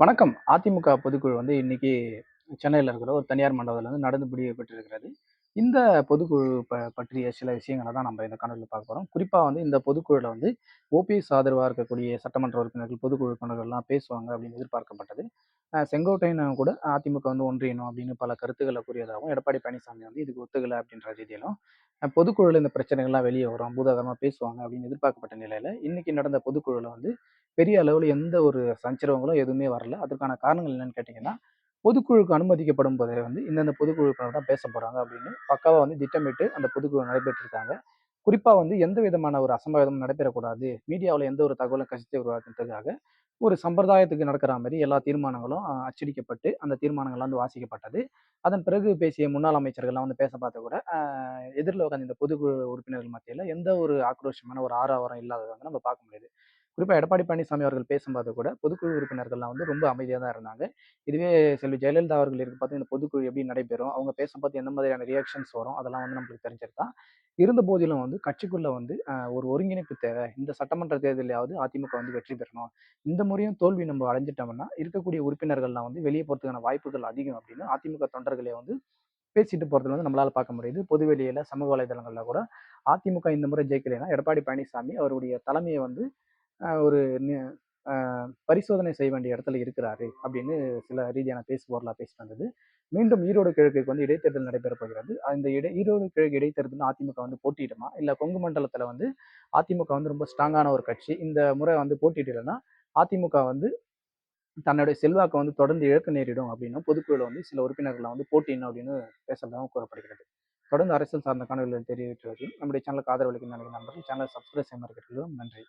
வணக்கம். அதிமுக பொதுக்குழு வந்து இன்னைக்கு சென்னையில் இருக்கிற ஒரு தனியார் மண்டபத்தில் வந்து நடந்து முடியப்பட்டிருக்கிறது. இந்த பொதுக்குழு ப பற்றிய சில விஷயங்கள தான் நம்ம இந்த கணக்கில் பார்க்க போகிறோம் குறிப்பாக வந்து இந்த பொதுக்குழுல வந்து ஓபிஎஸ் ஆதரவாக இருக்கக்கூடிய சட்டமன்ற உறுப்பினர்கள், பொதுக்குழு உறுப்பினர்கள்லாம் பேசுவாங்க அப்படின்னு எதிர்பார்க்கப்பட்டது. அ கூட அதிமுக வந்து ஒன்றியணும் அப்படின்னு பல கருத்துக்களை கூறியதாகவும், எடப்பாடி பழனிசாமி வந்து இதுக்கு ஒத்துக்கலை அப்படின்ற ரீதியிலும், பொதுக்குழுவில் பொதுக்குழுல இந்த பிரச்சனைகள்லாம் வெளியே வரும், பூதாகரமாக பேசுவாங்க அப்படின்னு எதிர்பார்க்கப்பட்ட நிலையில் இன்னைக்கு நடந்த பொதுக்குழுல வந்து பெரிய அளவில் எந்த ஒரு சஞ்சரவங்களும் எதுவுமே வரல. அதற்கான காரணங்கள் என்னன்னு கேட்டிங்கன்னா பொதுக்குழுக்கு அனுமதிக்கப்படும் போதே வந்து இந்தந்த பொதுக்குழு தான் பேச போகிறாங்க அப்படின்னு பக்காவாக வந்து திட்டமிட்டு அந்த பொதுக்குழு நடைபெற்றிருக்காங்க. குறிப்பாக வந்து எந்த விதமான ஒரு அசம்பாவிதமும் நடைபெறக்கூடாது. மீடியாவில் எந்த ஒரு தகவலும் கசித்து உருவாக்குறதுக்காக ஒரு சம்பிரதாயத்துக்கு நடக்கிற மாதிரி எல்லா தீர்மானங்களும் அச்சடிக்கப்பட்டு, அந்த தீர்மானங்கள்லாம் வந்து வாசிக்கப்பட்டது. அதன் பிறகு பேசிய முன்னாள் அமைச்சர்கள்லாம் வந்து பேச பார்த்த கூட, எதிரில் உட்காந்து இந்த பொதுக்குழு உறுப்பினர்கள் மத்தியில் எந்த ஒரு ஆக்ரோஷமான ஒரு ஆரவாரம் இல்லாததை வந்து நம்ம பார்க்க முடியுது. குறிப்பாக எடப்பாடி பழனிசாமி அவர்கள் பேசும்போது கூட பொதுக்குழு உறுப்பினர்கள்லாம் வந்து ரொம்ப அமைதியாக தான் இருந்தாங்க. இதுவே செல்வி ஜெயலலிதா அவர்கள் இருக்கும்போது இந்த பொதுக்குழு எப்படி நடைபெறும்? அவங்க பேசும்போது எந்த மாதிரியான ரியாக்ஷன்ஸ் வரும்? அதெல்லாம் வந்து நம்மளுக்கு தெரிஞ்சது தான். இருந்த போதிலும் வந்து கட்சிக்குள்ளே வந்து ஒரு ஒருங்கிணைப்பு தேவை. இந்த சட்டமன்ற தேர்தலையாவது அதிமுக வந்து வெற்றி பெறணும். இந்த முறையும் தோல்வி நம்ம அடைஞ்சிட்டோம்னா இருக்கக்கூடிய உறுப்பினர்கள்லாம் வந்து வெளியே போகிறதுக்கான வாய்ப்புகள் அதிகம் அப்படின்னு அதிமுக தொண்டர்களே வந்து பேசிட்டு போகிறது வந்து நம்மளால் பார்க்க முடியுது. பொதுவெளியில் சமூக வலைதளங்களில் கூட அதிமுக இந்த முறை ஜெயிக்கலைன்னா, எடப்பாடி பழனிசாமி அவருடைய தலைமையை வந்து ஒரு பரிசோதனை செய்ய வேண்டிய இடத்துல இருக்கிறாரு அப்படின்னு சில ரீதியான பேசுபொருளா பேசிட்டு வந்தது. மீண்டும் ஈரோடு கிழக்குக்கு வந்து இடைத்தேர்தல் நடைபெறப் போகிறது. அந்த இடை ஈரோடு கிழக்கு இடைத்தேர்தல் அதிமுக வந்து போட்டியிடுமா? இல்லை கொங்கு மண்டலத்தில் வந்து அதிமுக வந்து ரொம்ப ஸ்ட்ராங்கான ஒரு கட்சி. இந்த முறை வந்து போட்டியிடலன்னா, அதிமுக வந்து தன்னுடைய செல்வாக்கை வந்து தொடர்ந்து இழக்க நேரிடும் அப்படின்னும் பொதுக்குழுல வந்து சில உறுப்பினர்களை வந்து போட்டியிடணும் அப்படின்னு பேசுறதாகவும் கூறப்படுகிறது. தொடர்ந்து அரசியல் சார்ந்த காணொளிகள் தெரிவித்து நம்முடைய சேனலுக்கு ஆதரவு அளிக்கும் நினைக்கும் நண்பர்கள் சேனலை சப்ஸ்கிரைப் செய்ய கேட்டுக்கொள்கிறோம். நன்றி.